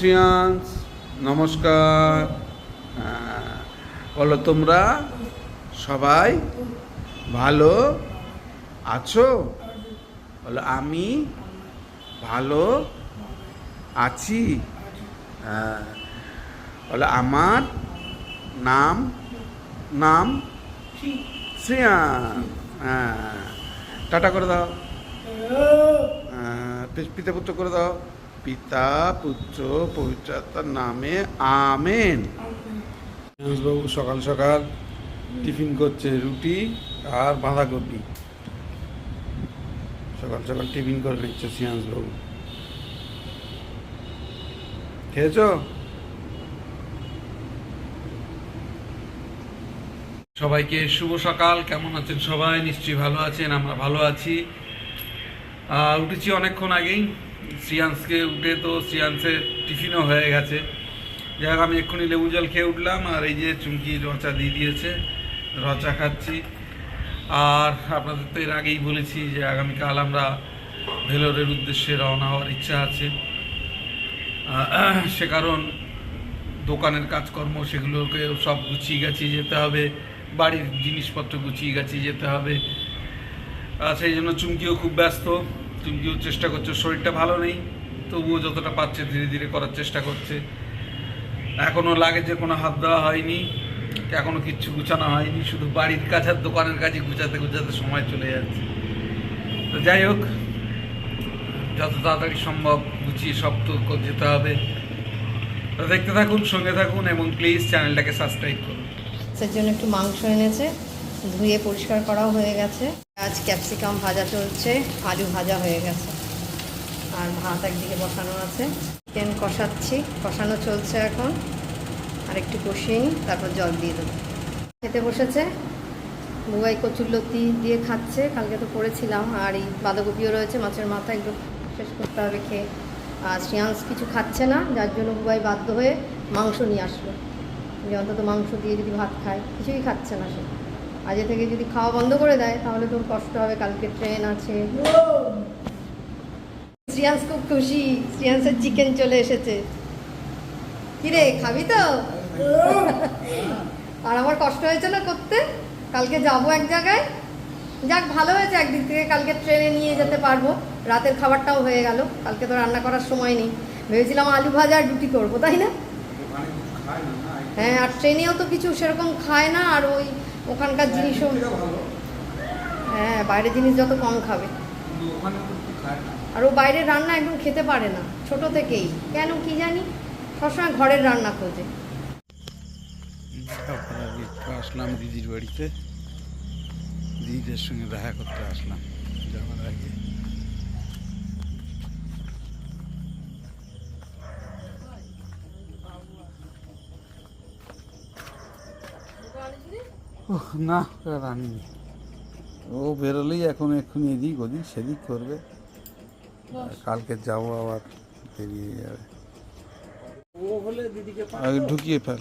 শ্রিয়াংশ নমস্কার। বলো তোমরা সবাই ভালো আছো? বলো আমি ভালো আছি। হ্যাঁ, বলো আমার নাম নাম শ্রিয়াংশ। হ্যাঁ টাটা করে দাও। পিতা পুত্র করে দাও। পিতা, পুত্র পবিত্রতার নামে আমেন। বাবু সকাল সকাল টিফিন করছে রুটি আর বাঁধাকপি। সকাল সকাল টিফিন করে নিচ্ছে বাবু খেয়েছো? সবাইকে শুভ সকাল, কেমন আছেন সবাই? নিশ্চয়ই ভালো আছেন, আমরা ভালো আছি। উঠেছি অনেকক্ষণ আগেই। শ্রিয়াংশকে উঠে তো শ্রিয়াংশের টিফিনও হয়ে গেছে। যাই হোক, আমি এক্ষুনি লেবু জল খেয়ে উঠলাম, আর এই যে চুমকি রচা দিয়ে দিয়েছে, রচা খাচ্ছি। আর আপনাদের তো এর আগেই বলেছি যে আগামীকাল আমরা ভেলোরের উদ্দেশ্যে রওনা হওয়ার ইচ্ছা আছে। সে কারণ দোকানের কাজকর্ম সেগুলোকে সব গুছিয়ে গাছিয়ে যেতে হবে, বাড়ির জিনিসপত্র গুছিয়ে গাছিয়ে যেতে হবে। সেই জন্য চুমকিও খুব ব্যস্ত। চুমকিও চেষ্টা করছ, শরীরটা ভালো নেই, তবুও যতটা পারছে ধীরে ধীরে করার চেষ্টা করছে। এখনও লাগেজে কোনো হাত দেওয়া হয়নি এখনও কিচ্ছু গুছানো হয়নি, শুধু বাড়ির কাজ আর দোকানের কাছে গুছাতে গুছাতে সময় চলে যাচ্ছে। তো যাই হোক, যত তাড়াতাড়ি সম্ভব গুছিয়ে সব তো যেতে হবে। তো দেখতে থাকুন, সঙ্গে থাকুন এবং প্লিজ চ্যানেলটাকে সাবস্ক্রাইব করুন। সেই জন্য একটু মাংস এনেছে। ধুয়ে পরিষ্কার করাও হয়ে গেছে। আজ ক্যাপসিকাম ভাজা চলছে, আলু ভাজা হয়ে গেছে। আর ভাত একদিকে বসানো আছে। চিকেন কষাচ্ছি, কষানো চলছে এখন। আর একটু কষিয়ে নিই, তারপর জল দিয়ে দেবো। খেতে বসেছে। বুবাই কচুরলতি দিয়ে খাচ্ছে, কালকে তো করেছিলাম। আর এই বাঁধাকপিও রয়েছে, মাছের মাথা একটু শেষ করতে হবে খেয়ে। আর শ্রিয়াংশ কিছু খাচ্ছে না, যার জন্য বুবাই বাধ্য হয়ে মাংস নিয়ে আসলো। যে অন্তত মাংস দিয়ে যদি ভাত খায়, কিছুই খাচ্ছে না সে। আজকে থেকে যদি খাওয়া বন্ধ করে দেয় তাহলে তোর কষ্ট হবে কালকে ট্রেন আছে। শ্রিয়াংশ খুব খুশি শ্রিয়াংশের চিকেন চলে এসেছে। কিরে খাবি তো? আর আমার কষ্ট হয়েছে না করতে? কালকে যাব এক জায়গায়। যাক ভালো হয়েছে একদিক থেকে কালকে ট্রেনে নিয়ে যেতে পারব। রাতের খাবারটাও হয়ে গেল কালকে তো রান্না করার সময় নেই। ভেবেছিলাম আলু ভাজা আর রুটি করব তাই না? হ্যাঁ আর ট্রেনেও তো কিছু সেরকম খায় না আর ওই ওখানকার জিনিসও হ্যাঁ বাইরের জিনিস যত কম খাবে। আর ও বাইরের রান্না একদম খেতে পারে না, ছোট থেকেই। কেন কি জানি? সবসময় ঘরের রান্না খোঁজে। আসলাম দিদির বাড়িতে। দিদিদের সঙ্গে দেখা করতে আসলাম, যাওয়ার আগে। না আনিনি ও বেরোলেই এখন এক্ষুনি এদিক ওদিক সেদিক করবে। কালকে যাব আবার বেরিয়ে যাবে। আগে ঢুকিয়ে ফেল।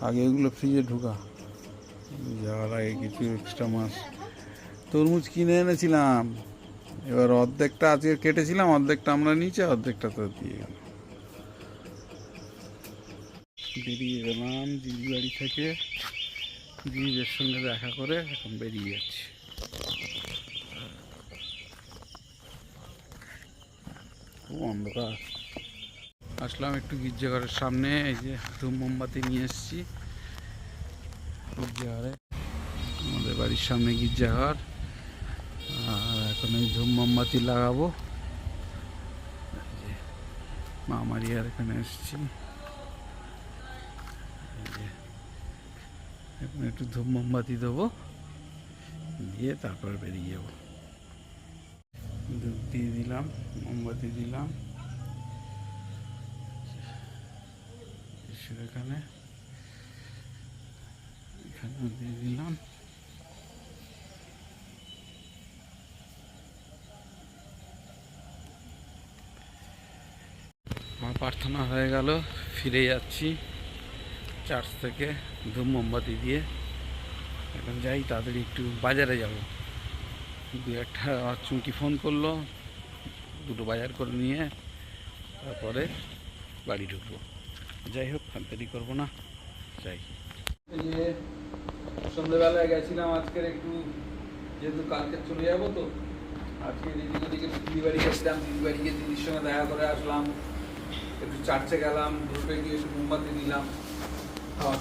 আগে এগুলো ফ্রিজে ঢুকা। যাওয়ার আগে কিছু এক্সট্রা মাছ। তরমুজ কিনে এনেছিলাম। এবার অর্ধেকটা আজকে কেটেছিলাম অর্ধেকটা আমরা নিচে অর্ধেকটা তো দিয়ে গেল। বেরিয়ে গেলাম দিদি বাড়ি থেকে। দিদিদের সঙ্গে দেখা করে এখন বেরিয়ে যাচ্ছি। খুব অন্ধকার। আসলাম একটু গির্জাঘরের সামনে, এই যে ধূপ মোমবাতি নিয়ে এসেছি। গির্জাঘরে, আমাদের বাড়ির সামনে গির্জাঘর। আর এখন এই ধূপ মোমবাতি লাগাবো। এই যে মা মারিয়ার এখানে এসেছি এই যে এখন একটু ধূপ মোমবাতি দেবো। দিয়ে তারপর বেরিয়ে যাব। ধূপ দিয়ে দিলাম, মোমবাতি দিলাম। এখানে এখানে দিয়ে দিলাম। আমার প্রার্থনা হয়ে গেল, ফিরে যাচ্ছি। চার্চ থেকে ধূপ মোমবাতি দিয়ে এখন যাই, তাড়াতাড়ি একটু বাজারে যাব। দু একটা চুমকি ফোন করল, দুটো বাজার করে নিয়ে তারপরে বাড়ি ঢুকবো। যাই হোক দেরি করব না, যাই। সন্ধ্যেবেলায় গেছিলাম আজকের একটু, যেহেতু কালকে চলে যাব তো, আজকে দিদির ওদিকে দিদি বাড়ি গেছিলাম দিদি বাড়ি গিয়ে দিদির সঙ্গে দেখা করে আসলাম। একটু চার্চে গেলাম, গ্রুপে গিয়ে একটু মোমবাতি আর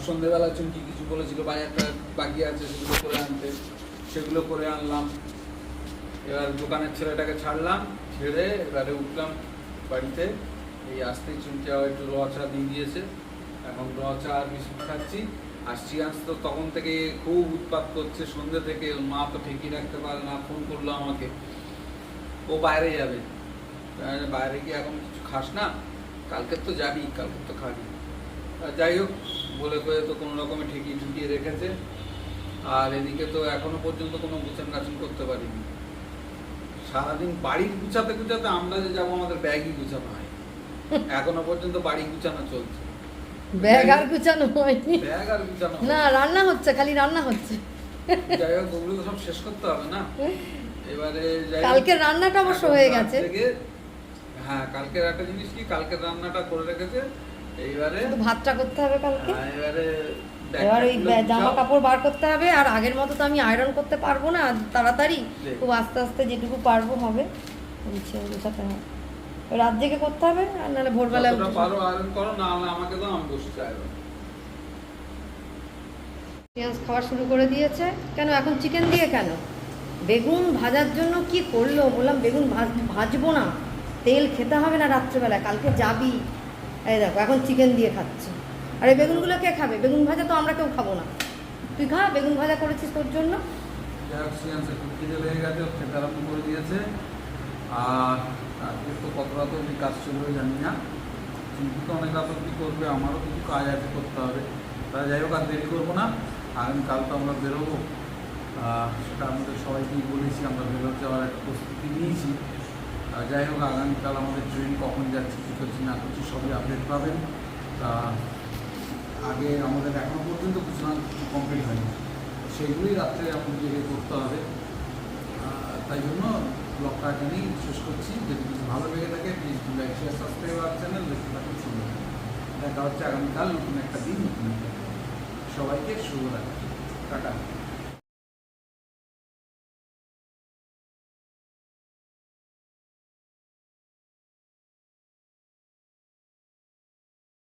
সন্ধ্যেবেলা চুমকি কিছু বলেছিল, বাজারটা বাকি আছে, সেগুলো করে আনতে। সেগুলো করে আনলাম। এবার দোকানের ছেলেটাকে ছাড়লাম, ছেড়ে এবারে উঠলাম বাড়িতে। এই আসতেই চুমকি আবার একটু রচা দিয়ে দিয়েছে। এখন রচা আর বিস্কুট খাচ্ছি। আর শ্রিয়াংশ তো তখন থেকে খুব উৎপাত করছে সন্ধ্যে থেকে মা তো ঠেকিয়ে রাখতে পারে না, ফোন করল আমাকে। ও বাইরে যাবে। বাইরে গিয়ে এখন কিছু খাস না? কালকে তো যাবি কালকে তো খাবি। যাই হোক বলে কয়ে তো কোনো রকমে ঠেকিয়ে ঠুকিয়ে রেখেছে। আর এদিকে তো এখনও পর্যন্ত কোনো গুছান গাছন করতে পারিনি। সারাদিন বাড়ি গুছাতে গুছাতে আমরা যে যাব আমাদের ব্যাগই গুছানো হয় এখনও পর্যন্ত বাড়ি গুছানো চলছে। ব্যাগ আর গুছানো হয়নি। ব্যাগ আর গুছানো না রান্না হচ্ছে খালি রান্না হচ্ছে। যাই হোক ওগুলো তো সব শেষ করতে হবে না? এবারে কালকের রান্নাটা অবশ্য হয়ে গেছে। হ্যাঁ কালকের একটা জিনিস কি? কালকের রান্নাটা করে রেখেছে শুধু ভাতটা করতে হবে কালকে? হ্যাঁ, এবার ওই জামা কাপড় বার করতে হবে আর আগের মতো তো আমি আয়রন করতে পারব না তাড়াতাড়ি খুব আস্তে আস্তে যেটুকু পারব হবে গুছাতে হবে। রাত জেগে করতে হবে আর নাহলে ভোরবেলা পারো আয়রন করো না আমাকে দাও আমি বসছি পেঁয়াজ খাওয়া শুরু করে দিয়েছে। কেন এখন চিকেন দিয়ে কেন? বেগুন ভাজার জন্য কি করল? বললাম বেগুন ভাজ- ভাজবো না। তেল খেতে হবে না রাত্রেবেলা কালকে যাবি। এই দেখো, এখন চিকেন দিয়ে খাচ্ছে। আর এই বেগুনগুলো কে খাবে? বেগুন ভাজা তো আমরা কেউ খাব না। তুই খা, বেগুন ভাজা করেছিস তোর জন্য। দিয়েছে। আর তো কাজ জানি না। কিন্তু অনেক করবে, আমারও কাজ আছে করতে হবে। তা যাই হোক, আর দেরি করব না। তো আমরা বেরোবো। সেটা সবাইকেই বলেছি, আমরা বেরোতে যাওয়ার একটা প্রস্তুতি নিয়েছি। যাই হোক, আগামীকাল আমাদের ট্রেন কখন যাচ্ছে, কী করছি, না করছি, সবই আপডেট পাবেন। তা, আগে আমাদের এখনও পর্যন্ত কিছু না কিছু কমপ্লিট হয়নি। সেগুলোই রাত্রে জেগে করতে হবে। তাই জন্য ব্লগটা এখানেই শেষ করছি। যদি কিছু ভালো লেগে থাকে please do like share subscribe R channel দেখতে থাকুন সুন্দর দেখা হচ্ছে আগামীকাল নতুন একটা দিন, নতুন একটা। সবাইকে শুভরাত্রি। টাটা।